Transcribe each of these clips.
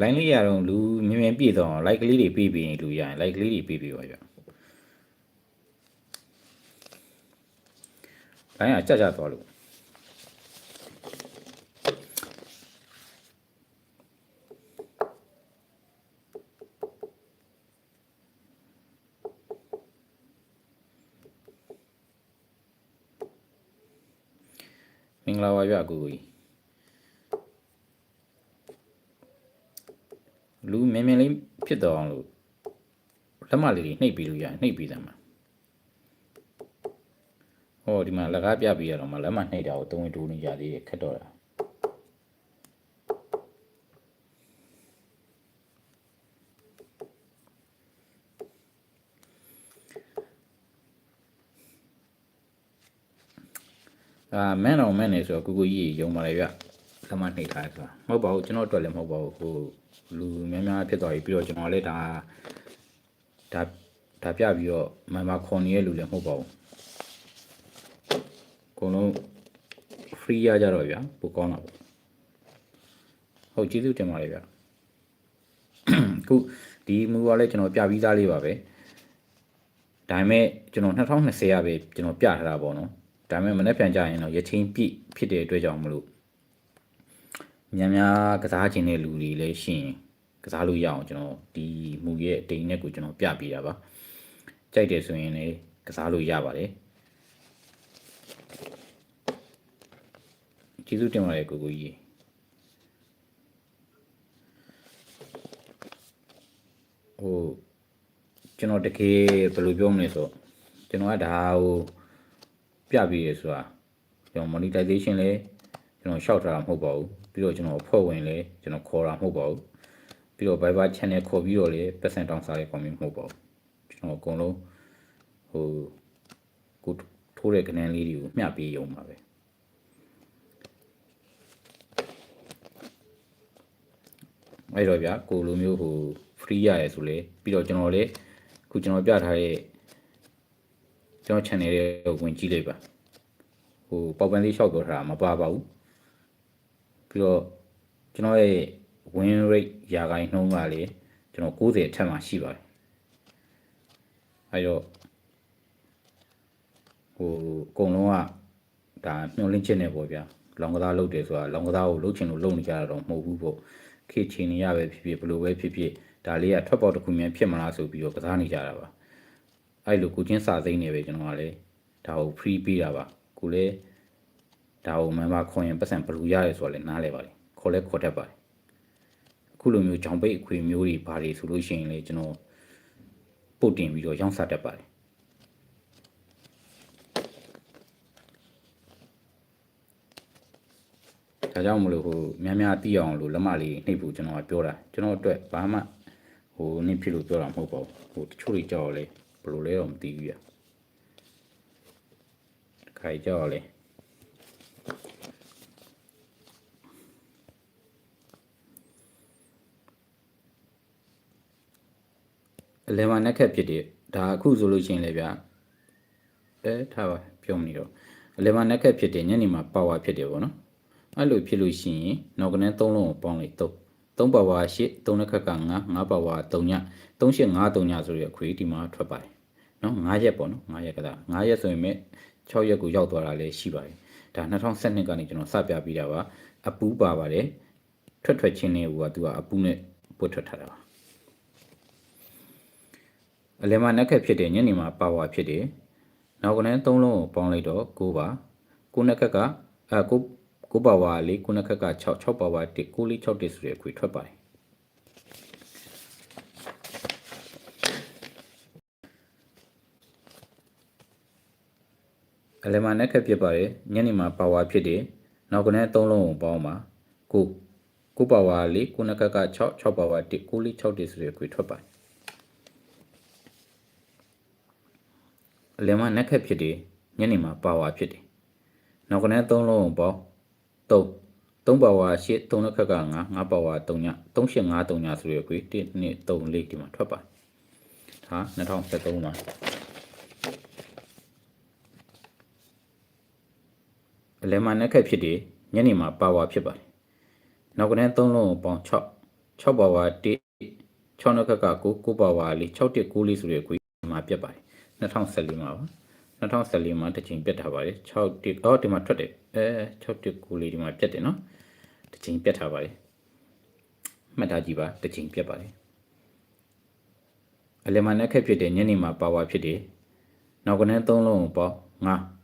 လိုင်းလေးရတော့လူမြင်မြင်ပြည့်တော့ like ကလေးတွေပေးပြီးရင်လူရရင် like ကလေးတွေပေးပြီးပါဗျလိုင်းကကြကြသွားလို့မင်္ဂလာပါဗျအကူကြီး လူ မြင်မြင်လေးဖြစ်တော့အောင်လို့လက်မလေးတွေနှိပ်ပြီးလို့ရတယ်နှိပ်ပြီးတယ်မှာဟောဒီမှာလက်ကားပြပြီးရတော့မှလက်မနှိပ်တာကိုသုံးဝင်တိုးနေကြသေးတယ်ခက်တော့တာအာမန်တော်မန်နေဆိုတော့ကိုကိုကြီးရုံပါလေဗျ လက်မနှိပ်ထားတယ်ဆိုတာမဟုတ်ပါဘူးကျွန်တော်အတွက်လည်းမဟုတ်ပါဘူးဟိုလူများများဖြစ်သွားပြီပြီးတော့ကျွန်တော်လည်းဒါဒါဒါပြပြီးတော့မန်မာခွန်နေတဲ့လူလည်းမဟုတ်ပါဘူးအကုန်လုံး free ရကြတော့ဗျာပိုကောင်းတာပေါ့ဟုတ်ကျေးဇူးတင်ပါတယ်ဗျအခုဒီမူကလည်းကျွန်တော်ပြပြီးသားလေးပါပဲဒါပေမဲ့ကျွန်တော်2020ရပဲကျွန်တော်ပြထားတာပေါ့နော်ဒါပေမဲ့မနေ့ပြန်ကြရင်တော့ရချင်းပြည့်ဖြစ်တဲ့အတွက်ကြောင့်မလို့ များများကစားခြင်းတဲ့လူတွေလည်းရှိရင်ကစားလို့ရအောင်ကျွန်တော်ဒီမူရဲ့အတိမ်နဲ့ကိုကျွန်တော်ပြပေးတာပါကြိုက်တယ်ဆိုရင်လည်းကစားလို့ရပါတယ်ကျေးဇူးတင်ပါတယ်ကိုကိုကြီးဟိုကျွန်တော်တကယ်ဘယ်လိုပြောမလဲဆိုတော့ကျွန်တော်ကဒါဟိုပြပေးရဆိုတာကျွန်တော် monetization လဲကျွန်တော်ရှောက်ထားတာမဟုတ်ပါဘူး ပြီးတော့ကျွန်တော်ဖွဲ့ဝင်လဲကျွန်တော်ခေါ်တာမဟုတ်ပါဘူးပြီးတော့ Viber channel ခေါ်ပြီးတော့လဲပတ်စံတောင်းစားတဲ့ comment မဟုတ်ပါဘူးကျွန်တော်အကုန်လုံးဟိုကိုထိုးတဲ့ကဏ္ဍလေးတွေကိုမျှပေးရုံပါပဲအဲ့တော့ဗျာကိုလိုမျိုးဟို free ရရဲဆိုလဲပြီးတော့ကျွန်တော်လည်းခုကျွန်တော်ပြထားတဲ့ကျွန်တော် channel ရဲ့ဝင်ကြည့်လိုက်ပါဟိုပေါက်ပန်းလေးလျှောက်ပြောထားတာမပါပါဘူး ပြီးတော့ကျွန်တော်ရဲ့ win rate ရာခိုင်နှုန်းကလေကျွန်တော်90အထက်မှာရှိပါတယ်အဲတော့ဟိုအကုန်လုံးကဒါမျောလင့်ချက်နဲ့ပေါ့ဗျာလောင်ကစားလုပ်တယ်ဆိုတာလောင်ကစားကိုလုပ်ချင်လို့လုပ်နေကြတာတော့မဟုတ်ဘူးပေါ့ခေတ်ချင်းနေရပဲဖြစ်ဖြစ်ဘယ်လိုပဲဖြစ်ဖြစ်ဒါလေးကထွက်ပေါက်တစ်ခုမြန်ဖြစ်မလားဆိုပြီးတော့ကစားနေကြတာပါအဲ့လိုကိုချင်းစာသိမ်းနေပဲကျွန်တော်ကလည်းဒါကို free ပေးတာပါကိုလည်း ဒါကိုမန်ပါခွန်ရင်ပတ်စံဘယ်လိုရရဲဆိုတာလည်းနားလဲပါတယ်ခေါ်လဲခေါ်တတ်ပါတယ်အခုလိုမျိုးဂျောင်ပိတ်အခွေမျိုးတွေဘာတွေဆိုလို့ရှိရင်လေကျွန်တော်ပုတ်တင်ပြီးတော့ရောင်းစားတတ်ပါတယ်ဒါကြောင့်မလို့ဟိုများများသိအောင်လို့လက်မလေးနှိပ်ဖို့ကျွန်တော်ကပြောတာကျွန်တော်အတွက်ဘာမှဟိုနင့်ဖြစ်လို့ပြောတာမဟုတ်ပါဘူးဟိုတချို့တွေကြောက်လဲဘယ်လိုလဲတော့မသိဘူးပြခိုင်ကြောက်လဲ အလဲမှာနက်ခက်ဖြစ်တယ်ဒါအခုဆိုလို့ရှိရင်လေဗျာအဲထားပါပြောမနေတော့အလဲမှာနက်ခက်ဖြစ်တယ်ညနေမှာပါဝါဖြစ်တယ်ပေါ့နော်အဲ့လိုဖြစ်လို့ရှိရင်နောက်ကနန်း၃လုံးကိုပေါင်းလိုက်တော့3ပါဝါ8 3နှစ်ခက်က9 9ပါဝါ3ည3ရှစ်9 3ညဆိုရအခွေဒီမှာထွက်ပါတယ်နော်9ရက်ပေါ့နော်9ရက်ကဒါ9ရက်ဆိုရင်မဲ့6ရက်ကိုရောက်သွားတာလည်းရှိပါတယ် ဒါ2012ကနေကျွန်တော်စပြပြီးတာပါအပူးပါပါတယ်ထွက်ထွက်ချင်းနဲ့ဟိုကသူကအပူးနဲ့ပွတ်ထွက်ထားတာပါအလဲမှာနက်ခက်ဖြစ်တယ်ညနေမှာပါဝါဖြစ်တယ်နောက်ကနန်း3လုံးကိုပေါင်းလိုက်တော့9ပါ9နက်ခက်ကအဲ9 9ပါဝါလေး9နက်ခက်က6 6ပါဝါ1 9လေး6တစ်ဆိုတဲ့အခွေထွက်ပါတယ် အလဲမှာနက်ခက်ဖြစ်ပါတယ်ညနေမှာပါဝါဖြစ်တယ်နောက်ကနန်း3လုံးကိုပေါင်းပါ9 9ပါဝါလေး9နက်ခက်က6 6ပါဝါ1 9လေး6တစ်ဆိုတဲ့အခွေထွက်ပါတယ်အလယ်မှာနက်ခက်ဖြစ်တယ်ညနေမှာပါဝါဖြစ်တယ်နောက်ကနန်းသုံးလုံးကိုပေါင်း3 3ပါဝါ8 3နက်ခက်က9 9ပါဝါ3ည3ရှစ်9 3ညဆိုရယ်ကွေ1 2 3 4ဒီမှာထွက်ပါဒါ2013မှာ အလယ်မှာနက်ခက်ဖြစ်တယ်ညနေမှာပါဝါဖြစ်ပါတယ်နောက်ကနန်းသုံးလုံးကိုပေါင်း6 6ပါဝါ1 6နှစ်ခက်က9 9ပါဝါလေး6တစ်9လေးဆိုရယ်ခွေမှာပြတ်ပါတယ်2014မှာပါ2014မှာတစ်ချိန်ပြတ်ထားပါတယ်6တစ်အော်ဒီမှာထွက်တယ်အဲ6တစ်9လေးဒီမှာပြတ်တယ်နော်တစ်ချိန်ပြတ်ထားပါတယ်မှတ်ထားကြည့်ပါတစ်ချိန်ပြတ်ပါတယ်အလယ်မှာနဲ့ခက်ဖြစ်တဲ့ညနေမှာပါဝါဖြစ်တယ်နောက်ကနေ3လုံးကိုပေါ့9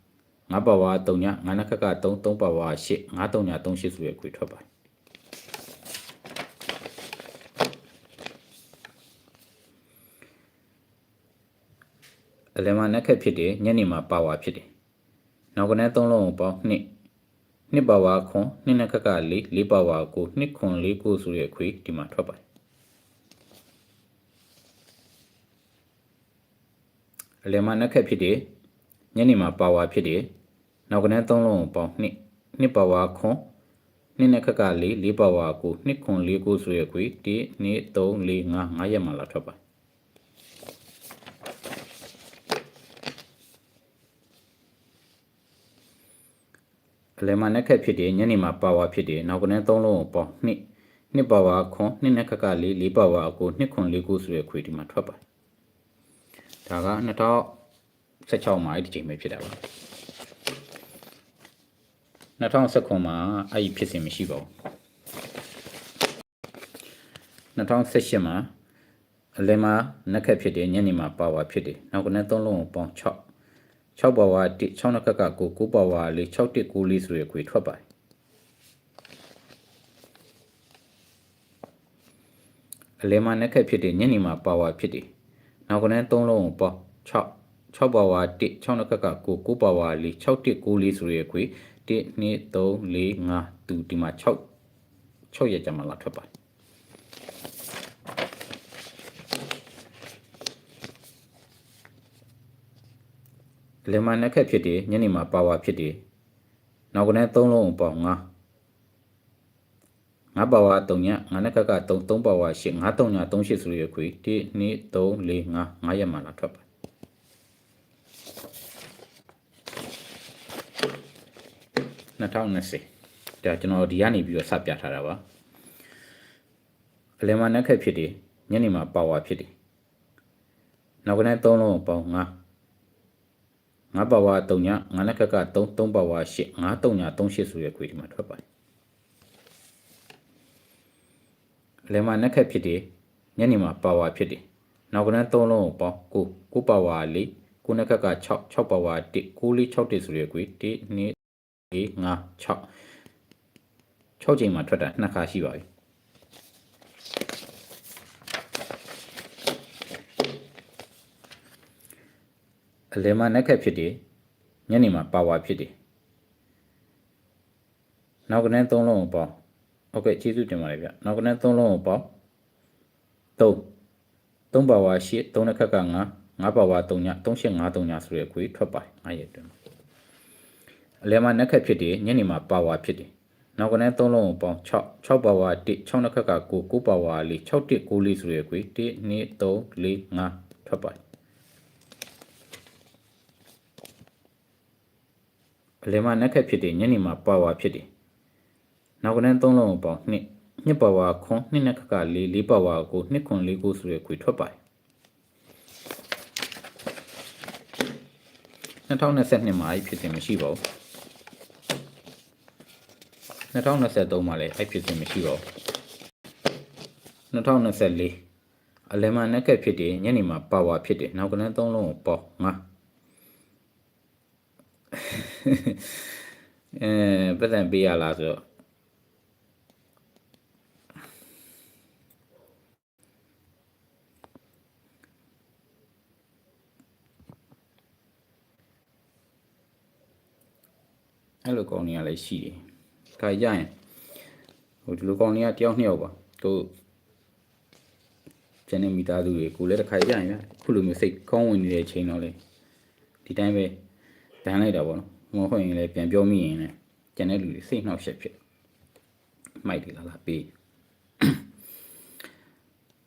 9ပါဝါ3ည9နှစ်ခက်က3 3ပါဝါ8 9 3ည3 8ဆိုရယ်ခွေထွက်ပါတယ်အလယ်မှာနက်ခက်ဖြစ်တယ်ညနေမှာပါဝါဖြစ်တယ်နောက်ကနေသုံးလုံးကိုပေါင်းနှစ်နှစ်ပါဝါခွန်နှစ်နက်ခက်ကလေးလေးပါဝါကိုနှစ်ခွန်လေးကိုဆိုရခွေဒီမှာထွက်ပါတယ်အလယ်မှာနက်ခက်ဖြစ်တယ်ညနေမှာပါဝါဖြစ်တယ် နောက်ကနေသုံးလုံးကိုပေါင်းနှစ်နှစ်ပါဝါခွန်နှစ်နက်ခက်ကလေးလေးပါဝါကိုနှစ်ခွန်လေးကိုဆိုရခွေဒီ2 3 4 5 5ရက်မှလာထွက်ပါတယ်အလယ်မှာနက်ခက်ဖြစ်တယ်ညနေမှာပါဝါဖြစ်တယ်နောက်ကနေသုံးလုံးကိုပေါင်းနှစ်နှစ်ပါဝါခွန်နှစ်နက်ခက်ကလေးလေးပါဝါကိုနှစ်ခွန်လေးကိုဆိုရခွေဒီမှာထွက်ပါတယ်ဒါက2016မှာအဲ့ဒီချိန်ပဲဖြစ်တာပါ 2019မှာအဲ့ဒီဖြစ်စဉ်မရှိပါဘူး2018မှာအလယ်မှာနက်ခက်ဖြစ်တယ်ညနေမှာပါဝါဖြစ်တယ်နောက်ကနေသုံးလုံးကိုပေါင်း6 6ပါဝါ1 6နှစ်ခက်ကကို9ပါဝါလေး6တစ်9လေးဆိုရခွေထွက်ပါတယ်အလဲမှာနက်ခက်ဖြစ်တဲ့ညနေမှာပါဝါဖြစ်တယ်နောက်ကနေ3လုံးကိုပေါ့6 6ပါဝါ1 6နှစ်ခက်ကကို9ပါဝါလေး6တစ်9လေးဆိုရခွေ 1 2 3 4 5သူဒီမှာ6 6ရက်ကြာမှလာထွက်ပါတယ်လေမနက်ခက်ဖြစ်တယ်ညနေမှာပါဝါဖြစ်တယ်နောက်ကနေ3လုံးကိုပေါ့9 9ပါဝါ3ည9နက်ကက3 3ပါဝါ8 9 3ည3 8ဆိုရခွေ1 2 3 4 5 5ရက်မှလာထွက်ပါ 2020ဒါကျွန်တော်ဒီကနေပြီးတော့စပြထားတာပါအလယ်မှာနက်ခက်ဖြစ်တယ်ညနေမှာပါဝါဖြစ်တယ်နောက်ကနေ3လုံးကိုပေါ့9 9ပါဝါ3ည9နက်ကက3 3ပါဝါ8 9 3ည3 8ဆိုရခွေဒီမှာထွက်ပါတယ်အလယ်မှာနက်ခက်ဖြစ်တယ်ညနေမှာပါဝါဖြစ်တယ်နောက်ကနန်း3လုံးကိုပေါင်း9 9ပါဝါ4 9နက်ကက6 6ပါဝါ1 9 4 6တဆိုရခွေ1 2 4 5 6 6ချိန်မှာထွက်တာနှစ်ခါရှိပါပြီအလယ်မှာနက်ခက်ဖြစ်တယ်ညနေမှာပါဝါဖြစ်တယ်နောက်ကနေ3လုံးကိုပေါင်းဟုတ်ကဲ့ကျေးဇူးတင်ပါတယ်ဗျနောက်ကနေ3လုံးကိုပေါင်း3 3ပါဝါ8 3နက်ခက်က9 9ပါဝါ3ည3 8 5 3ညဆိုရခွေထွက်ပါတယ်9ရက်တွင် အလယ်မှာနက်ခက်ဖြစ်တယ်ညနေမှာပါဝါဖြစ်တယ်နောက်ကနေ3လုံးကိုပေါင်း6 6ပါဝါ1 6နက်ခက်က9 9ပါဝါ4 6 1 9လေးဆိုရခွေ1 2 3 4 5ထွက်ပါတယ်အလယ်မှာနက်ခက်ဖြစ်တယ်ညနေမှာပါဝါဖြစ်တယ်နောက်ကနေ3လုံးကိုပေါင်းနှစ်နှစ်ပါဝါခွန်နှစ်နက်ခက်က4 4ပါဝါကိုနှစ်ခွန်4ကိုဆိုရခွေထွက်ပါတယ်2022မှာအဲ့ဖြစ်စဉ်မရှိပါဘူး 2023မှာလည်းအဲ့ဖြစ်စဉ်မရှိပါဘူး2024အလယ်မှာနက်ကက်ဖြစ်တယ်ညနေမှာပါဝါဖြစ်တယ်နောက်ကနန်း3လုံးကိုပေါငါအဲပတ်စံပေးရလားဆိုတော့အဲ့လိုကောင်းနေရလည်းရှိတယ်။ ခါကြရင်ဟိုဒီလိုကောင်းနေရတယောက်နှစ်ယောက်ပါသူကျန်တဲ့မိသားစုတွေကိုလည်းတစ်ခါကြရင်ဗျခုလိုမျိုးစိတ်ကောင်းဝင်နေတဲ့ချိန်တော့လေဒီတိုင်းပဲဒန်းလိုက်တာပေါ့နော်မဟုတ်ရင်လည်းပြန်ပြောမိရင်လည်းကျန်တဲ့လူတွေစိတ်နှောက်ယှက်ဖြစ်မိုက်တယ်လားလားပေး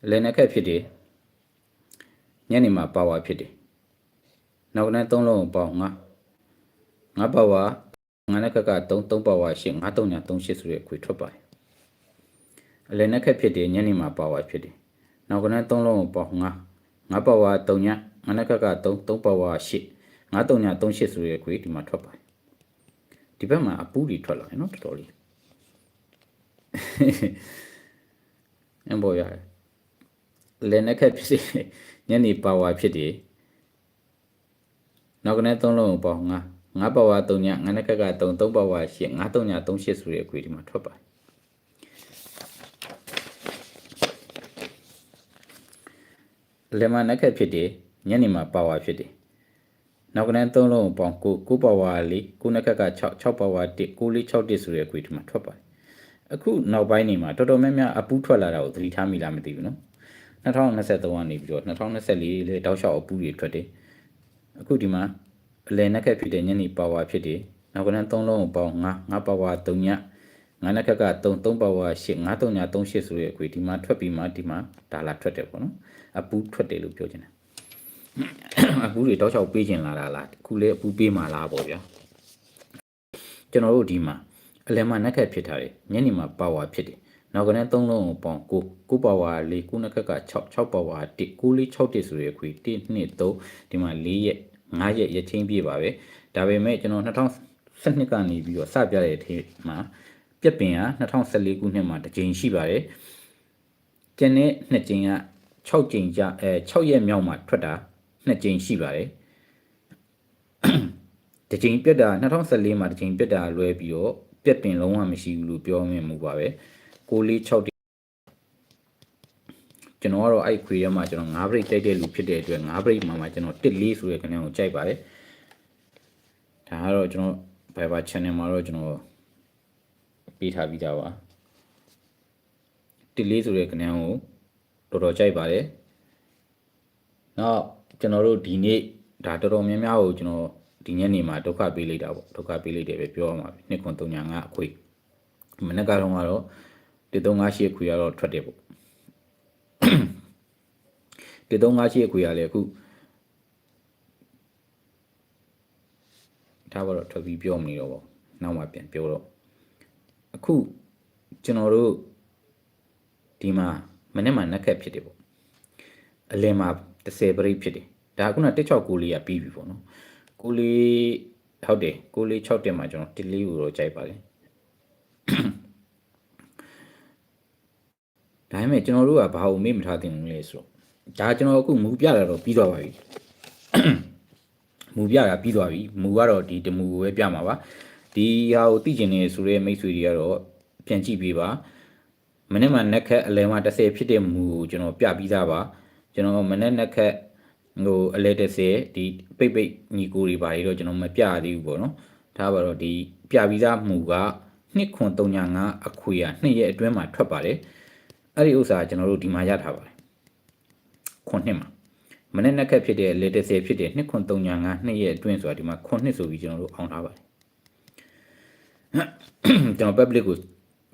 လည်းနဲ့ခက်ဖြစ်တယ်ညနေမှာပါဝါဖြစ်တယ်နောက်ကနေသုံးလုံးပေါင်းငါငါပါဝါ ငါနဲ့ခက်က3 3ပါဝါ8 5 3ည3 8ဆိုရခွေထွက်ပါတယ်အလယ်နဲ့ခက်ဖြစ်တယ်ညနေမှာပါဝါဖြစ်တယ်နောက်ကနန်းသုံးလုံးကိုပေါငါငါပါဝါ3ညငါနဲ့ခက်က3 3ပါဝါ8ငါ3ည3 8ဆိုရဲခွေဒီမှာထွက်ပါတယ်ဒီဘက်မှာအပူတွေထွက်လာတယ်နော်တော်တော်လေးအမ်ဘောရတယ်လယ်နဲ့ခက်ဖြစ်တယ်ညနေပါဝါဖြစ်တယ်နောက်ကနန်းသုံးလုံးကိုပေါငါ ငါပါဝါ3ညငါနဲ့ခက်က3 3ပါဝါ8ငါ3ည3 8ဆိုရဲခွေဒီမှာထွက်ပါတယ်လေမနက်ခက်ဖြစ်တယ်ညနေမှာပါဝါဖြစ်တယ်နောက်ကနန်းသုံးလုံးကိုပေါင်းကိုကိုပါဝါလေးကိုနက်ကက်က6 6ပါဝါ1ကိုလေး6တစ်ဆိုတဲ့အခွေဒီမှာထွက်ပါတယ်အခုနောက်ပိုင်းနေမှာတော်တော်များများအပူးထွက်လာတာကိုသတိထားမိလားမသိဘူးနော်2023ကနေပြီးတော့2024လေတောက်လျှောက်အပူးတွေထွက်တယ်အခုဒီမှာ အလယ်နက်ခက်ဖြစ်တဲ့ညနေပါဝါဖြစ်တယ်နောက်ကနန်းသုံးလုံးကိုပေါင်း9 9ပါဝါ3ညငါးနက်ကက်က3 3ပါဝါ8 9 3ည3 8ဆိုတဲ့အခွေဒီမှာထွက်ပြီးမှဒီမှာဒါလာထွက်တယ်ပေါ့နော်အပူးထွက်တယ်လို့ပြောချင်တယ်အပူးတွေတောက်ချောက်ပေးချင်လာတာလားခုလေအပူးပေးမှလားပေါ့ဗျာကျွန်တော်တို့ဒီမှာအလယ်မှာနက်ခက်ဖြစ်ထားတယ်ညနေမှာပါဝါဖြစ်တယ်နောက်ကနေ3လုံးကိုပေါင်းကိုကိုပါဝါ၄ကိုနက်ခက်က6 6ပါဝါ1ကိုလေး6တစ်ဆိုရခွေ1 2 3ဒီမှာ4ရက် 5ရက်ရချင်းပြည့်ပါပဲဒါပေမဲ့ကျွန်တော်2012ကနေပြီးတော့စပြတဲ့အထိမှာပြက်ပင်က2014ခုနှစ်မှာတစ်ကြိမ်ရှိပါတယ်ကျန်တဲ့နှစ်ကြိမ်က6ကြိမ်ကြအဲ6ရက်မြောက်မှာထွက်တာနှစ်ကြိမ်ရှိပါတယ်တစ်ကြိမ်ပြက်တာ2014မှာတစ်ကြိမ်ပြက်တာလွဲပြီးတော့ပြက်ပင်လုံးဝမရှိဘူးလို့ပြောမြင်မှုပါပဲ6လေး6 ကျွန်တော်ကတော့အဲ့ခွေထဲမှာကျွန်တော်9 break တိုက်တဲ့လူဖြစ်တဲ့အတွက်9 break မှာမှကျွန်တော်1လေးဆိုတဲ့ခဏကိုကြိုက်ပါတယ်ဒါကတော့ကျွန်တော် Viber channel မှာတော့ကျွန်တော်ပေးထားပြီးသားပါ1လေးဆိုတဲ့ခဏကိုတော်တော်ကြိုက်ပါတယ်နောက်ကျွန်တော်တို့ဒီနေ့ဒါတော်တော်များများကိုကျွန်တော်ဒီညနေမှာဒုက္ခပေးလိုက်တာပေါ့ဒုက္ခပေးလိုက်တယ်ပဲပြောရမှာပဲနှစ်ခွန်305အခွေမနေ့ကတော့ကတော့138ခွေကတော့ထွက်တယ်ပေါ့ 138ခွေရလေအခုဒါကတော့ထွက်ပြီးပြောမနေတော့ပေါ့နောက်မှပြန်ပြောတော့အခုကျွန်တော်တို့ဒီမှာမနေ့မှနက်ခက်ဖြစ်တယ်ပေါ့အလင်းမှာ30ပရိတ်ဖြစ်တယ်ဒါခုန169လေးကပြီးပြီပေါ့နော်ကိုလေးဟုတ်တယ်ကိုလေး6တက်မှာကျွန်တော်1လေးကိုတော့ကြိုက်ပါလေဒါပေမဲ့ကျွန်တော်တို့ကဘာလို့မေ့မထားသင့်ဘူးလဲဆိုတော့ ဒါကျွန်တော်အခုမူပြတာတော့ပြီးသွားပါပြီမူပြတာပြီးသွားပြီမူကတော့ဒီတမူကိုပဲပြမှာပါဒီဟာကိုသိကျင်နေဆိုတဲ့မိတ်ဆွေတွေကတော့ပြန်ကြည့်ပေးပါမနေ့မှနက်ခက်အလဲမှ30ဖြစ်တဲ့မူကိုကျွန်တော်ပြပြီးသားပါကျွန်တော်မနေ့နက်ခက်ဟိုအလဲ30ဒီပိတ်ပိတ်ညီကိုတွေပါတော့ကျွန်တော်မပြသေးဘူးပေါ့နော်ဒါပါတော့ဒီပြပြီးသားမူက2ခွန်395အခွေရ2ရက်အတွင်းမှာထွက်ပါတယ်အဲ့ဒီဥစ္စာကျွန်တော်တို့ဒီမှာရထားပါတယ် ခွန်နှစ်မှာမနေ့နက်ခက်ဖြစ်တဲ့လေ30ဖြစ်တဲ့2ခွန်395 2ရက်အတွင်းဆိုတာဒီမှာခွန်နှစ်ဆိုပြီးကျွန်တော်တို့အောင်ထားပါတယ်ကျွန်တော် public ကို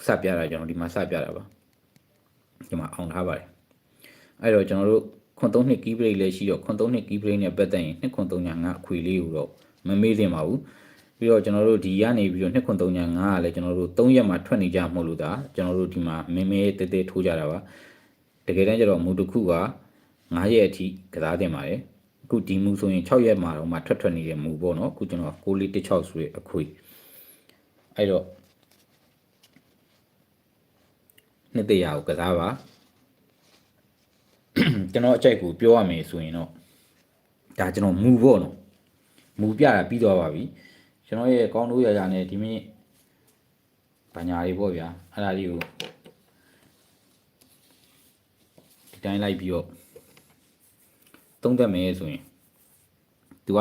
စပြတာကျွန်တော်ဒီမှာစပြတာပါဒီမှာအောင်ထားပါတယ်အဲ့တော့ကျွန်တော်တို့ခွန်3နှစ် key break လည်းရှိတော့ခွန်3နှစ် key break နဲ့ပတ်သက်ရင်2ခွန်395အခွေလေးကိုတော့မမေ့သင့်ပါဘူးပြီးတော့ကျွန်တော်တို့ဒီကနေပြီးတော့2ခွန်395ကလည်းကျွန်တော်တို့3ရက်မှာထွက်နေကြမဟုတ်လို့ဒါကျွန်တော်တို့ဒီမှာမင်းမဲတဲတဲထိုးကြတာပါတကယ်တမ်းကျတော့မူတစ်ခုက 9ရက်အထိကစားတင်ပါတယ်အခုဒီမူဆိုရင်6ရက်မှာတော့မှထွက်ထွက်နေတဲ့မူပေါ့နော်အခုကျွန်တော်6လေး16ဆိုတဲ့အခွေအဲ့တော့နှစ်တရာကိုကစားပါကျွန်တော်အကြိုက်ကိုပြောရမယ်ဆိုရင်တော့ဒါကျွန်တော်မူပေါ့နော်မူပြတာပြီးသွားပါပြီကျွန်တော်ရဲ့ကောင်းလို့ရရနဲ့ဒီမိနစ်ဘာညာလေးပေါ့ဗျာအဲ့ဒါလေးကိုဒီတိုင်းလိုက်ပြီးတော့ သုံးသက်မယ်ဆိုရင် तू က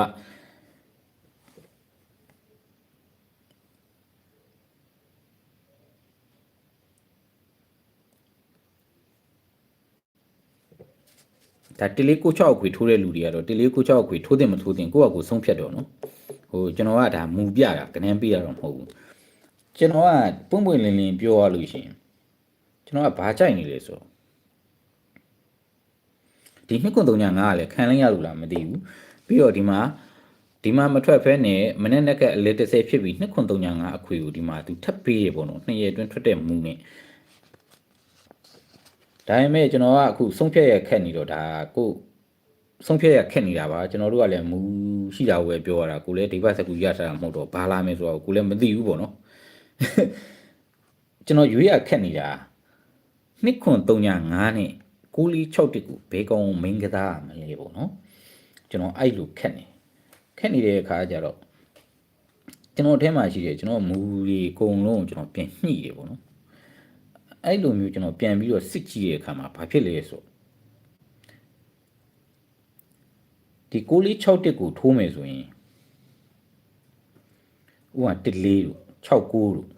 ဒါတလေးကို6ခွေထိုးတဲ့လူတွေကတော့တလေးကို6ခွေထိုးတယ်မထိုးတယ်ကိုယ့်အကူဆုံးဖြတ်တော့နော်ဟိုကျွန်တော်ကဒါမူပြတာကနေပြရတော့မဟုတ်ဘူးကျွန်တော်ကပွင့်ပွင့်လင်းလင်းပြောရလို့ရှိရင်ကျွန်တော်ကဘာကြိုက်နေလဲဆိုတော့ ဒီနှစ်ကွန်39ကလည်းခံလိုက်ရလို့လားမသိဘူးပြီးတော့ဒီမှာဒီမှာမထွက်ဖဲနဲ့မနေ့နဲ့ကအလေ30ဖြစ်ပြီးနှစ်ခွန်39အခွေကိုဒီမှာသူထပ်ပေးရပေါ့နော်နှစ်ရက်အတွင်းထွက်တဲ့မူနဲ့ဒါပေမဲ့ကျွန်တော်ကအခုဆုံးဖြတ်ရခက်နေတော့ဒါကိုဆုံးဖြတ်ရခက်နေတာပါကျွန်တော်တို့ကလည်းမူရှိတာကိုပဲပြောရတာကိုလည်းဒိဗတ်စကူရထားတာမဟုတ်တော့ဘာလာမယ်ဆိုတော့ကိုလည်းမသိဘူးပေါ့နော်ကျွန်တော်ရွေးရခက်နေတာနှစ်ခွန်305နဲ့ 6လီ6တစ်ကိုဘေးကောင်မင်းကစားမလဲပေါ့နော်ကျွန်တော်အဲ့လိုခက်နေခက်နေတဲ့အခါကျတော့ကျွန်တော်အထဲမှာရှိတယ်ကျွန်တော်မူတွေအကုန်လုံးကိုကျွန်တော်ပြန်ညှိတယ်ပေါ့နော်အဲ့လိုမျိုးကျွန်တော်ပြန်ပြီးတော့စစ်ကြည့်တဲ့အခါမှာဘာဖြစ်လဲဆိုဒီ6လေး6တက်ကိုထိုးမယ်ဆိုရင်ဥက1လေးတို့6ကိုတို့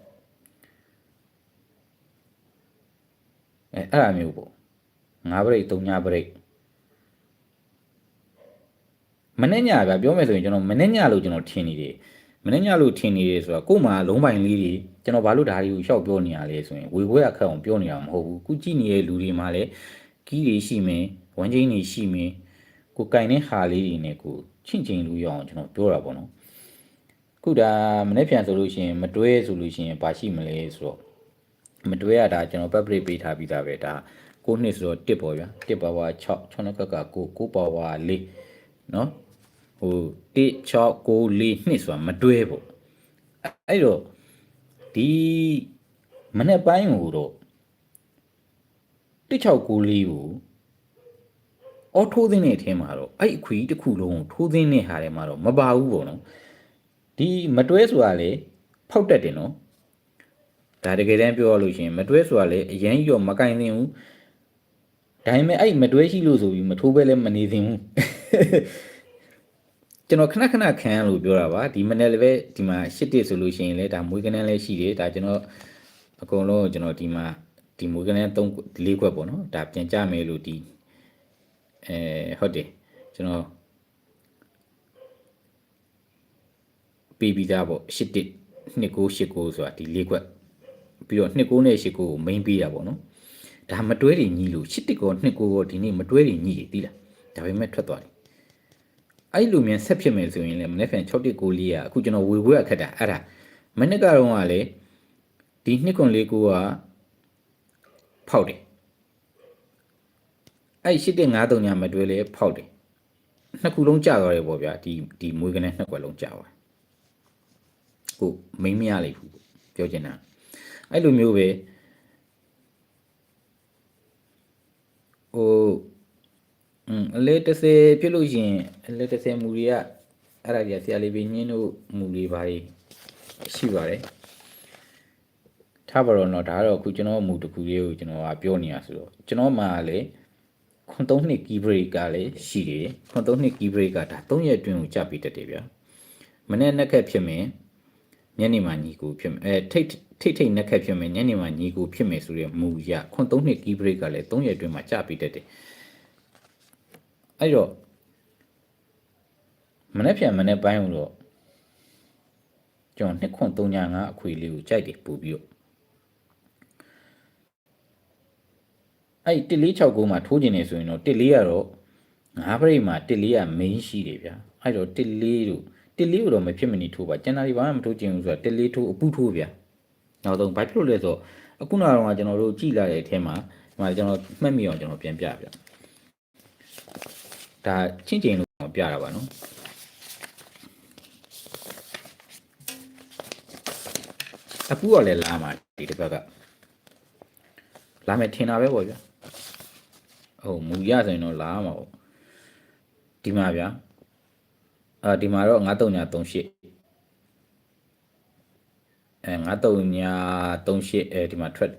အဲအဲ့လိုမျိုးပေါ့ 9ဘရိတ်3ညဘရိတ်မနေ့ညဗျာပြောမယ်ဆိုရင်ကျွန်တော်မနေ့ညလို့ကျွန်တော်ထင်နေတယ်မနေ့ညလို့ထင်နေတယ်ဆိုတော့ကို့မှာလုံးပိုင်လေးတွေကျွန်တော်ဘာလို့ဒါတွေကိုရှောက်ပြောနေရလဲဆိုရင်ဝေခွဲရခက်အောင်ပြောနေတာမဟုတ်ဘူးခုကြည့်နေတဲ့လူတွေမှာလည်းကီးတွေရှိမယ်ဝမ်းချင်းတွေရှိမယ်ကိုကင်တဲ့ဟာလေးတွေနဲ့ကိုချင့်ချင်းလူရအောင်ကျွန်တော်ပြောတာပေါ့နော်ခုဒါမနေ့ပြန်ဆိုလို့ရှိရင်မတွဲဆိုလို့ရှိရင်ဘာရှိမလဲဆိုတော့မတွဲရတာကျွန်တော် public ပေးထားပြီးသားပဲဒါ ကိုနှစ်ဆိုတော့1ပေါ့ဗျာ1ပါဝါ6 6နောက်ကက9 9ပါဝါ4နော်ဟို1 6 9 4နှစ်ဆိုတာမတွဲပေါ့အဲ့တော့ဒီမနေ့ပိုင်းကိုတော့1694ကိုအော်ထိုးသင်းတဲ့အထဲမှာတော့အဲ့အခွေတစ်ခုလုံးကိုထိုးသင်းတဲ့ဟာထဲမှာတော့မပါဘူးပေါ့နော်ဒီမတွဲဆိုတာလေဖောက်တက်တယ်နော်ဒါတကယ်တမ်းပြောရလို့ရှိရင်မတွဲဆိုတာလေအရင်ကြီးတော့မကင်သင့်ဘူး ဒါပေမဲ့အဲ့မတွဲရှိလို့ဆိုပြီးမထိုးပဲလည်းမနေသင့်ဘူးကျွန်တော်ခဏခဏခံရလို့ပြောတာပါဒီမနေ့လည်းပဲဒီမှာရှစ်တစ်ဆိုလို့ရှိရင်လည်းဒါမွေးကနန်းလည်းရှိတယ်ဒါကျွန်တော်အကုန်လုံးကျွန်တော်ဒီမှာဒီမွေးကနန်း၃၄ခွက်ပေါ့နော်ဒါပြန်ကြမယ်လို့ဒီအဲဟုတ်တယ်ကျွန်တော်ပြီးပြီးသားပေါ့ရှစ်တစ်နှစ်ကိုရှစ်ကိုဆိုတာဒီ၄ခွက်ပြီးတော့နှစ်ကိုနဲ့ရှစ်ကိုကို main ပေးတာပေါ့နော် ဒါမတွဲတွေညီလို့ရှစ်တစ်ကိုနှစ်ကိုကိုဒီနေ့မတွဲတွေညီတယ်သိလားဒါပေမဲ့ထွက်သွားတယ်အဲ့လိုမြန်ဆက်ဖြစ်မယ်ဆိုရင်လည်းမနေ့ဖန်6တစ်ကိုလေးอ่ะအခုကျွန်တော်ဝေဝဲအခက်တာအဲ့ဒါမနေ့ကတော့ကလည်းဒီနှစ်ခွန်လေးကိုကဖောက်တယ်အဲ့ရှစ်တဲ့9တုံညာမတွဲလေဖောက်တယ်နှစ်ခုလုံးကြာသွားတယ်ပေါ့ဗျာဒီဒီမွေးကနေနှစ်ခွက်လုံးကြာသွားကိုမိမ့်မရလိမ့်ဘူးပြောချင်တာအဲ့လိုမျိုးပဲ ဟိုอืมအလေ30ပြစ်လို့ရှရင်အလေ30မူတွေကအဲ့ဒါကြီးဆရာလေးပဲညင်းတို့မူတွေပါရှိပါတယ်ထားပါတော့တော့ဒါကတော့အခုကျွန်တော်မူတစ်ခုလေးကိုကျွန်တော်ကပြောနေရဆိုတော့ကျွန်တော်မှလည်းခွန်3နှစ် key break ကလည်းရှိတယ်ခွန်3နှစ် key break ကဒါ3ရက်အတွင်းကိုကြပြီးတက်တယ်ဗျာမနေ့နှစ်ခက်ဖြစ်မယ်ညနေမှညီကိုဖြစ်မယ်အဲထိတ် ထိတ်ထိတ်နှစ်ခက်ဖြစ်မယ်ညနေမှညီကိုဖြစ်မယ်ဆိုရမူရခွန်3နှစ် key break ကလည်း3ရက်အတွင်းမှာကြပြီးတက်တယ်အဲ့တော့မနေ့ပြန်မနေ့ပိုင်းတော့ကျွန်တော်နှစ်ခွန်395အခွေလေးကိုကြိုက်တယ်ပို့ပြီးတော့အဲ့1469မှာထိုးကျင်နေဆိုရင်တော့14ကတော့ငါးပရိတ်မှာ14က main ရှိတယ်ဗျာအဲ့တော့14တို့14ကိုတော့မဖြစ်မနေထိုးပါကျန်တာဒီဘာမှမထိုးကျင်ဘူးဆိုတော့14ထိုးအပူထိုးဗျာ နောက်ဆုံးဘာဖြစ်လို့လဲဆိုတော့အခုနောက်တော့ကျွန်တော်တို့ကြည်လာတဲ့အထဲမှာဒီမှာကျွန်တော်မှတ်မိအောင်ကျွန်တော်ပြန်ပြပြဒါချင်းချင်းလို့ပြတာပါနော်အပူကလည်းလာမှာဒီတစ်ဘက်ကလာမယ်ထင်တာပဲပေါ့ဗျာဟုတ်မူရဆိုရင်တော့လာမှာပေါ့ဒီမှာဗျာအာဒီမှာတော့9338 အဲ9338အဲဒီမှာထွက်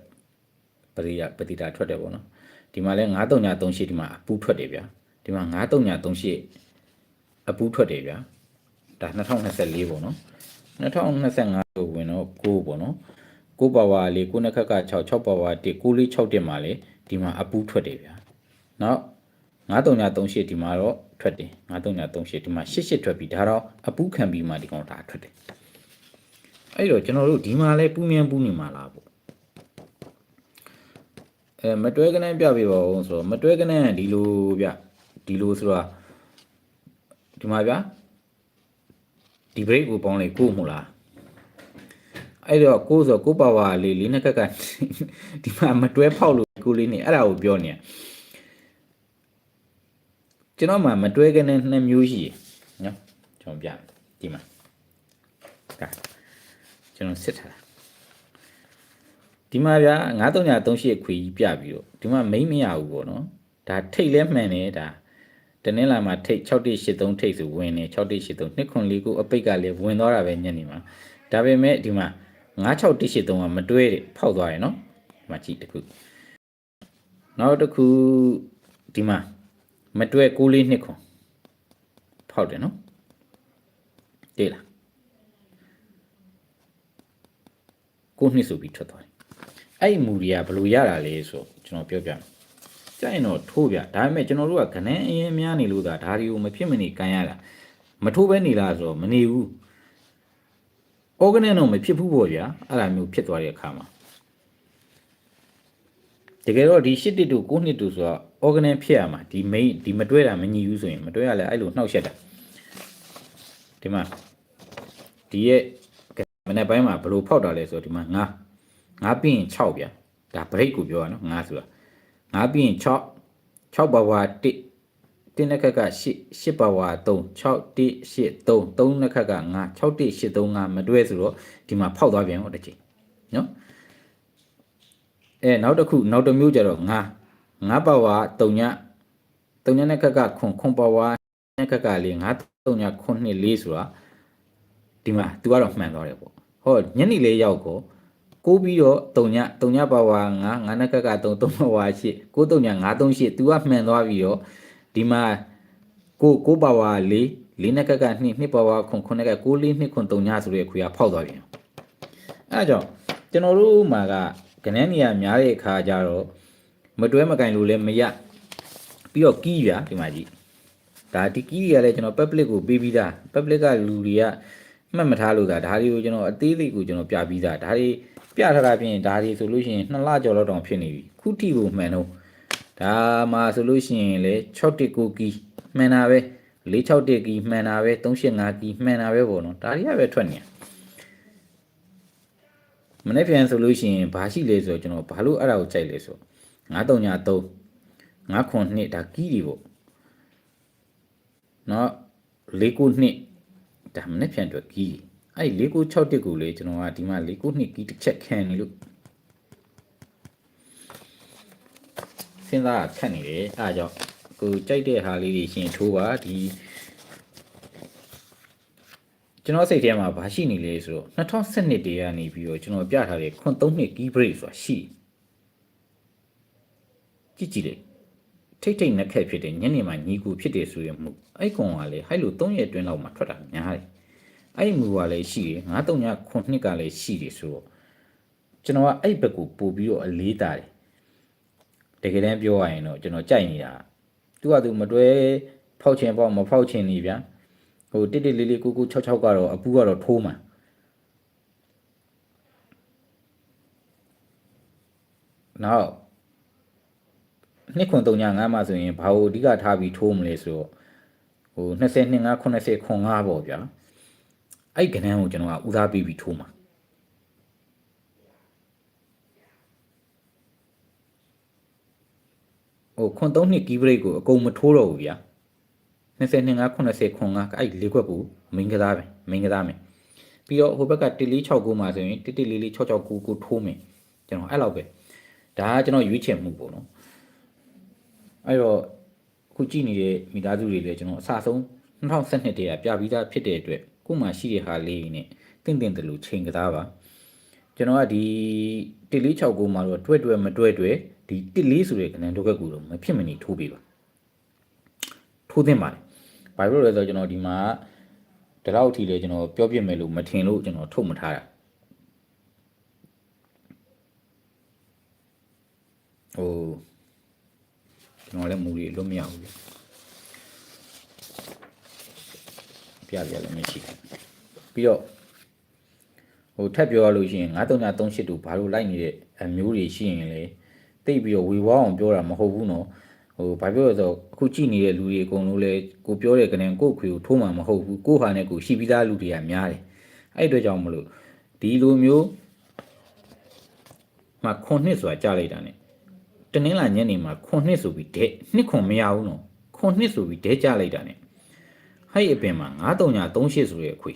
ပရိယပတိတာထွက်တယ်ပေါ့နော်ဒီမှာလဲ9338ဒီမှာအပူထွက်တယ်ဗျာဒီမှာ9338အပူးထွက်တယ်ဗျာဒါ2024ပေါ့နော်2025ကိုဝင်တော့6ပေါ့နော်6ပါဝါလေး9နှစ်ခက်က6 6ပါဝါ1 9လေး6တက်မှာလေဒီမှာအပူးထွက်တယ်ဗျာနောက်9338ဒီမှာတော့ထွက်တယ်9338ဒီမှာ88ထွက်ပြီဒါတော့အပူးခံပြီးမှဒီကောင်ဒါထွက်တယ် အဲ့တော့ကျွန်တော်တို့ဒီမှာလဲပူမြန်ပူနေမှာလားပေါ့အဲမတွဲကနန်းပြပေးပါဦးဆိုတော့မတွဲကနန်းဒီလိုဗျဒီလိုဆိုတာဒီမှာဗျာဒီ break ကိုပေါင်းလိုက်ကိုမို့လားအဲ့တော့ကိုဆိုကိုပါဝါလေးလေးနှစ်ကက်ကဒီမှာမတွဲဖောက်လို့ကိုလေးနှစ်အဲ့ဒါကိုပြောနေရကျွန်တော်မှမတွဲကနေနှစ်မျိုးရှိရနော်ကျွန်တော်ပြမယ်ဒီမှာဒါ ကျွန်တော်စစ်ထားတာဒီမှာဗျာ9338ခွေကြီးပြပြီးတော့ဒီမှာမိမ့်မရဘူးပေါ့နော်ဒါထိတ်လဲမှန်တယ်ဒါတနင်္လာမှာထိတ်6183ထိတ်ဆိုဝင်နေ6183နှစ်ခွန်လေးကိုအပိတ်ကလည်းဝင်သွားတာပဲညနေမှာဒါပေမဲ့ဒီမှာ9683ကမတွဲတယ်ဖောက်သွားတယ်နော်ဒီမှာကြည့်တစ်ခုနောက်တစ်ခုဒီမှာမတွဲ6လေးနှစ်ခွန်ဖောက်တယ်နော်တေးလား ကိုနှစ်ဆိုပြီးထွက်သွားတယ်အဲ့ဒီမူတွေကဘယ်လိုရတာလဲဆိုကျွန်တော်ပြောပြမယ်ကြိုက်ရင်တော့ထိုးပြဒါပေမဲ့ကျွန်တော်တို့ကခဏအရင်များနေလို့သာဒါတွေကိုမဖြစ်မနေကန်ရတာမထိုးပဲနေလားဆိုတော့မနေဘူး organ တော့မဖြစ်ဘူးပေါ့ဗျာအဲ့ဒါမျိုးဖြစ်သွားတဲ့အခါမှာတကယ်တော့ဒီ၈တစ်တူ9နှစ်တူဆိုတော့ organ ဖြစ်ရမှာဒီ main ဒီမတွဲတာမညီဘူးဆိုရင်မတွဲရလဲအဲ့လိုနှောက်ရှက်တာဒီမှာဒီရဲ့ မနေ့ပိုင်းမှာဘယ်လိုဖောက်တာလဲဆိုတော့ဒီမှာ9 9ပြီးရင်6ဗျာဒါ break ကိုပြောရနော်9ဆိုတာ9ပြီးရင်6 6ပါဝါ1တင်းတစ်ခက်က8 8ပါဝါ3 6 1 8 3 3နှစ်ခက်က9 6 1 8 3 5မတွဲဆိုတော့ဒီမှာဖောက်သွားပြန်ဟောတစ်ချိန်နော်အဲနောက်တစ်ခုနောက်တစ်မျိုးကြတော့9 9ပါဝါ3ည3ညနှစ်ခက်ကခွန်ခွန်ပါဝါနှစ်ခက်ကလေး9 3ညခွန်နှစ်လေးဆိုတာဒီမှာ तू ကတော့မှန်သွားတယ်ပေါ့ ဟောညနေလေးရောက်ကိုကိုပြီးတော့3ည3ညပါဝါ9 9နှစ်ခက်က3 3ပါဝါ8 9 3ည9 3 8 तू ကမှန်သွားပြီးတော့ဒီမှာကိုကိုပါဝါ4 4နှစ်ခက်က2 2ပါဝါခွန်ခွန်နှစ်ခက်6 4 2ခွန်3ညဆိုတဲ့ခွေကဖောက်သွားပြန်အဲဒါကြောင့်ကျွန်တော်တို့မှာကကနန်းနေရများတဲ့အခါကျတော့မတွဲမကင်လို့လည်းမရပြီးတော့ကီးပြဒီမှာကြည့်ဒါဒီကီးတွေကလည်းကျွန်တော် public ကိုပေးပြီးသား public ကလူတွေက မှတ်မထားလို့ဒါဒါတွေကိုကျွန်တော်အသေးလေးကိုကျွန်တော်ပြပြီးသားဒါတွေပြထားတာဖြင့်ဒါတွေဆိုလို့ရှိရင်2လကျော်လောက်တောင်ဖြစ်နေပြီခုထိကိုမှန်တော့ဒါမှဆိုလို့ရှိရင်လေ619ကီးမှန်တာပဲ461ကီးမှန်တာပဲ385ကီးမှန်တာပဲပေါ့နော်ဒါတွေကပဲထွက်နေမနေ့ပြန်ဆိုလို့ရှိရင်ဘာရှိလဲဆိုတော့ကျွန်တော်ဘာလို့အဲ့ဒါကိုကြိုက်လဲဆို93ညာ3 9ခွန်နှစ်ဒါကီးတွေပေါ့နော်4ခုနှစ် ဒါမနေ့ပြန်အတွက်ကီးအဲ့4ခု6တစ်ကိုလေကျွန်တော်ကဒီမှာ4ခုနှစ်ကီးတစ်ချက်ခံနေလို့စဉ်းစားခက်နေတယ်အဲ့ဒါကြောင့်ကိုကြိုက်တဲ့ဟာလေးတွေရှင်ထိုးပါဒီကျွန်တော်စိတ်ထဲမှာဘာရှိနေလဲဆိုတော့2012တည်းကနေပြီးတော့ကျွန်တော်ပြထားတဲ့ခွန်3နှစ် key break ဆိုတာရှိကြည့်ကြည့်လေ ထိတ်ထိတ်နှက်ခက်ဖြစ်တဲ့ညနေမှာညီကူဖြစ်တယ်ဆိုရမှုအဲ့ကောင်ကလည်းဟဲ့လို3ရက်အတွင်းလောက်မှာထွက်တာများတယ်အဲ့မူကလည်းရှိတယ်9 3ညခွန်နှစ်ကလည်းရှိတယ်ဆိုတော့ကျွန်တော်ကအဲ့ဘက်ကိုပို့ပြီးတော့အလေးတာတယ်တကယ်တမ်းပြောရရင်တော့ကျွန်တော်ကြိုက်နေတာသူကသူမတွဲဖောက်ချင်ပေါ့မဖောက်ချင်နေဗျာဟိုတစ်တစ်လေးလေးကိုကို66ကတော့အပူကတော့ထိုးမှာနောက် နှစ်ခွန်3ည9မှာဆိုရင်ဘာလို့အဓိကထားပြီးထိုးမလဲဆိုတော့ဟို20နှစ်9 80ခွန်9ပေါ့ဗျာအဲ့ကဏ္ဍကိုကျွန်တော်ကဦးစားပေးပြီးထိုးမှာဟိုခွန်3နှစ်ကီးဘရိတ်ကိုအကုန်မထိုးတော့ဘူးဗျာ20နှစ်9 80ခွန်9အဲ့လေးခွက်ကိုမင်းကစားပဲမင်းကစားမယ်ပြီးတော့ဟိုဘက်က1469မှာဆိုရင်11669ကိုထိုးမယ်ကျွန်တော်အဲ့လောက်ပဲဒါကကျွန်တော်ရွေးချယ်မှုပေါ့နော် အဲ့တော့အခုကြည့်နေတဲ့မိသားစုတွေလည်းကျွန်တော်အစဆုံး2012တည်းကပြပြီးသားဖြစ်တဲ့အတွက်ကို့မှာရှိတဲ့ဟာလေးတွေနဲ့တင့်တင့်တယ်လို့ချိန်ကစားပါကျွန်တော်ကဒီ1469မှာတော့တွဲတွဲမတွဲတွဲဒီ14ဆိုတဲ့ကဏ္ဍတော့ကကူတော့မဖြစ်မနေထိုးပေးပါထိုးသင့်ပါတယ်ဘာလို့လဲဆိုတော့ကျွန်တော်ဒီမှာဒီလောက်အထိလေကျွန်တော်ပြောပြမယ်လို့မထင်လို့ကျွန်တော်ထုတ်မထားတာဟို ကျွန်တော်လည်းမူရီလွတ်မရဘူးလေပြပြလည်းမရှိဘူးပြီးတော့ဟိုထပ်ပြောရလို့ရှိရင်9338တူဘာလို့လိုက်နေတဲ့အမျိုးတွေရှိရင်လေတိတ်ပြီးတော့ဝေဝါအောင်ပြောတာမဟုတ်ဘူးနော်ဟိုဘာပြောလဲဆိုတော့အခုကြည့်နေတဲ့လူတွေအကုန်လုံးလဲကိုပြောတဲ့ကနေကို့ခွေကိုထိုးမှမဟုတ်ဘူးကို့ဟာနဲ့ကိုရှိပြီးသားလူတွေကများတယ်အဲ့အတွက်ကြောင့်မလို့ဒီလိုမျိုးမှခုနှစ်ဆိုတာကြားလိုက်တာ ਨੇ တတနင်္လာညနေမှာခွန်နှစ်ဆိုပြီးဒဲနှစ်ခွန်မရဘူးနော်ခွန်နှစ်ဆိုပြီးဒဲကြလိုက်တာ ਨੇ ဟဲ့အပင်မှာ9338ဆိုတဲ့အခွေ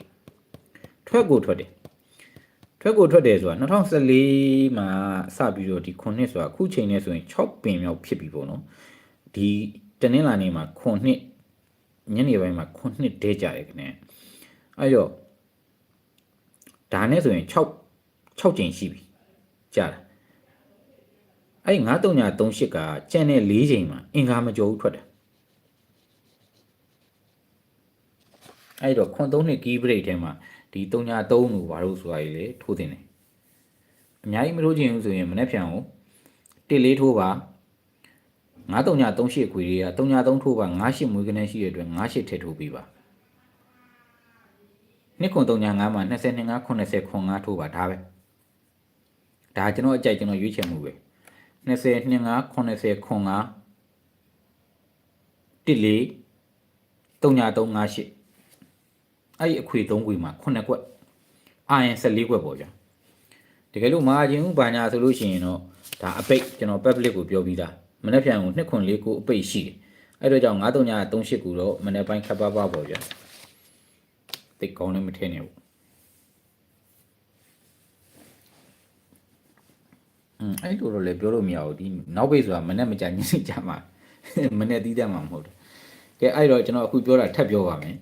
ထွက်ကိုထွက်တယ်ထွက်ကိုထွက်တယ်ဆိုတာ2014မှာစပြီးတော့ဒီခွန်နှစ်ဆိုတာအခုချိန်နဲ့ဆိုရင်6ပင်မြောက်ဖြစ်ပြီပေါ့နော်ဒီတနင်္လာနေ့မှာခွန်နှစ်ညနေပိုင်းမှာခွန်နှစ်ဒဲကြတယ်ခင်ဗျအဲ့တော့ဒါနဲ့ဆိုရင်6 6ချိန်ရှိပြီကြာတာ အဲ့9338ကကျန်တဲ့4ချိန်မှာအင်္ဂါမကြောဘူးထွက်တယ်အဲ့တော့ခွန်3နှစ်ကီးဘရိတ်ထဲမှာဒီ33လို့ဘာလို့ဆိုတာကြီးလေထိုးတင်တယ်အများကြီးမထိုးချင်ဘူးဆိုရင်မနေ့ဖြန်ကိုတစ်လေးထိုးပါ9338ခွေတွေက33ထိုးပါ98မွေးကနေရှိတဲ့အတွက်98ထည့်ထိုးပြီးပါနှစ်ခွန်35မှာ25 80ခွန်5ထိုးပါဒါပဲဒါကျွန်တော်အကြိုက်ကျွန်တော်ရွေးချယ်မှုပဲ 20 25 80ခွန်5တစ်လေး3358အဲ့ဒီအခွေ3ခွေမှာ9ကွက်အာရင်14ကွက်ပေါ့ဗျာတကယ်လို့မာဂျင်ဥဘာညာဆိုလို့ရှိရင်တော့ဒါအပိတ်ကျွန်တော် public ကိုပြောပြီးသားမနေ့ပြန်ကို2ခွန်4ကိုအပိတ်ရှိတယ်အဲ့တော့ကြောင့်9338ကိုတော့မနေ့ပိုင်းခပ်ပါပါပေါ့ဗျာတိတ်ကောင်းလည်းမထင်နဲ့ဘူးอืม အဲ့လိုတော့လည်းပြောလို့မရဘူးဒီနောက်ပိတ်ဆိုတာမနေ့မကြညနေကြမှာမနေ့တီးတယ်မှာမဟုတ်ဘူးကဲအဲ့တော့ကျွန်တော်အခုပြောတာထပ်ပြောပါမယ်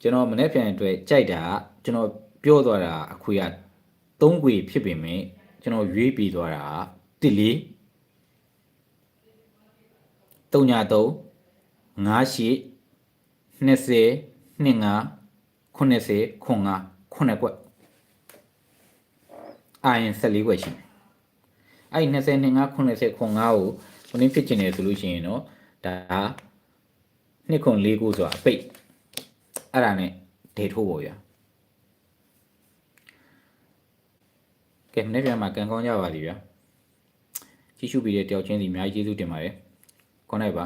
ကျွန်တော်မနေ့ပြန်အတွက်ကြိုက်တာကျွန်တော်ပြောသွားတာအခွေက3ခွေဖြစ်ပေမဲ့ကျွန်တော်ရွေးပြီးသွားတာ1 4 3ညာ3 5ရှိ20 25 80ခွန်5ခုနှစ်ကွက်အာရင်14ကွက်ရှိတယ် အဲ့20 25 80ခွန်5ကိုခုနဖြစ်ချင်တယ်ဆိုလို့ရှိရင်တော့ဒါနှစ်ခွန်4ခုဆိုတာအပိတ်အဲ့ဒါနဲ့ဒေထိုးပေါ်ရကဲမနေ့ပြန်မှာကန်ကောင်းကြပါလိဗျာကြည့်ရှုပြီးတဲ့တယောက်ချင်းစီအများကြီးကျေးဇူးတင်ပါတယ်ခေါင်းလိုက်ပါ